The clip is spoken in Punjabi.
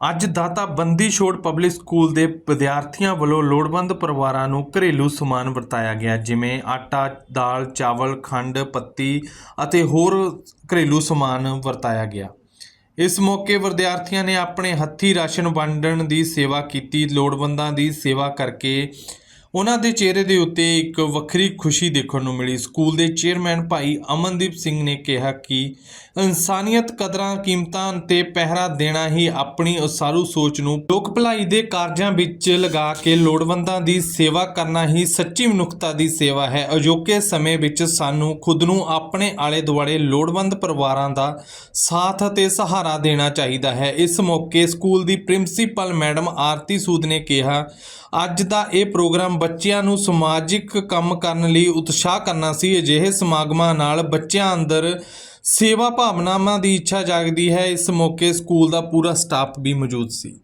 ਅੱਜ ਦਾਤਾ ਬੰਦੀ ਛੋੜ ਪਬਲਿਕ ਸਕੂਲ ਦੇ ਵਿਦਿਆਰਥੀਆਂ ਵੱਲੋਂ ਲੋੜਵੰਦ ਪਰਿਵਾਰਾਂ ਨੂੰ ਘਰੇਲੂ ਸਮਾਨ ਵਰਤਾਇਆ ਗਿਆ, ਜਿਵੇਂ ਆਟਾ, ਦਾਲ, ਚਾਵਲ, ਖੰਡ, ਪੱਤੀ ਅਤੇ ਹੋਰ ਘਰੇਲੂ ਸਮਾਨ ਵਰਤਾਇਆ ਗਿਆ। ਇਸ ਮੌਕੇ ਵਿਦਿਆਰਥੀਆਂ ਨੇ ਆਪਣੇ ਹੱਥੀ ਰਾਸ਼ਨ ਵੰਡਣ ਦੀ ਸੇਵਾ ਕੀਤੀ, ਲੋੜਵੰਦਾਂ ਦੀ ਸੇਵਾ ਕਰਕੇ ਉਹਨਾਂ ਦੇ ਚਿਹਰੇ ਦੇ ਉੱਤੇ ਇੱਕ ਵੱਖਰੀ ਖੁਸ਼ੀ ਦੇਖਣ ਨੂੰ ਮਿਲੀ। ਸਕੂਲ ਦੇ ਚੇਅਰਮੈਨ ਭਾਈ ਅਮਨਦੀਪ ਸਿੰਘ ਨੇ ਕਿਹਾ ਕਿ ਇਨਸਾਨੀਅਤ ਕਦਰਾਂ ਕੀਮਤਾਂ ਤੇ ਪਹਿਰਾ ਦੇਣਾ ਹੀ ਆਪਣੀ ਉਸਾਰੂ ਸੋਚ ਨੂੰ ਲੋਕ ਭਲਾਈ ਦੇ ਕਾਰਜਾਂ ਵਿੱਚ ਲਗਾ ਕੇ ਲੋੜਵੰਦਾਂ ਦੀ ਸੇਵਾ ਕਰਨਾ ਹੀ ਸੱਚੀ ਮਨੁੱਖਤਾ ਦੀ ਸੇਵਾ ਹੈ। ਅਜੋਕੇ ਸਮੇਂ ਵਿੱਚ ਸਾਨੂੰ ਖੁਦ ਨੂੰ ਆਪਣੇ ਆਲੇ ਦੁਆਲੇ ਲੋੜਵੰਦ ਪਰਿਵਾਰਾਂ ਦਾ ਸਾਥ ਅਤੇ ਸਹਾਰਾ ਦੇਣਾ ਚਾਹੀਦਾ ਹੈ। ਇਸ ਮੌਕੇ ਸਕੂਲ ਦੀ ਪ੍ਰਿੰਸੀਪਲ ਮੈਡਮ ਆਰਤੀ ਸੂਦ ਨੇ ਕਿਹਾ, ਅੱਜ ਦਾ ਇਹ ਪ੍ਰੋਗਰਾਮ ਬੱਚਿਆਂ ਨੂੰ ਸਮਾਜਿਕ ਕੰਮ ਕਰਨ ਲਈ ਉਤਸ਼ਾਹ ਕਰਨਾ ਸੀ। ਅਜਿਹੇ ਸਮਾਗਮਾਂ ਨਾਲ ਬੱਚਿਆਂ ਅੰਦਰ ਸੇਵਾ ਭਾਵਨਾਵਾਂ ਦੀ ਇੱਛਾ ਜਾਗਦੀ ਹੈ। ਇਸ ਮੌਕੇ ਸਕੂਲ ਦਾ ਪੂਰਾ ਸਟਾਫ ਵੀ ਮੌਜੂਦ ਸੀ।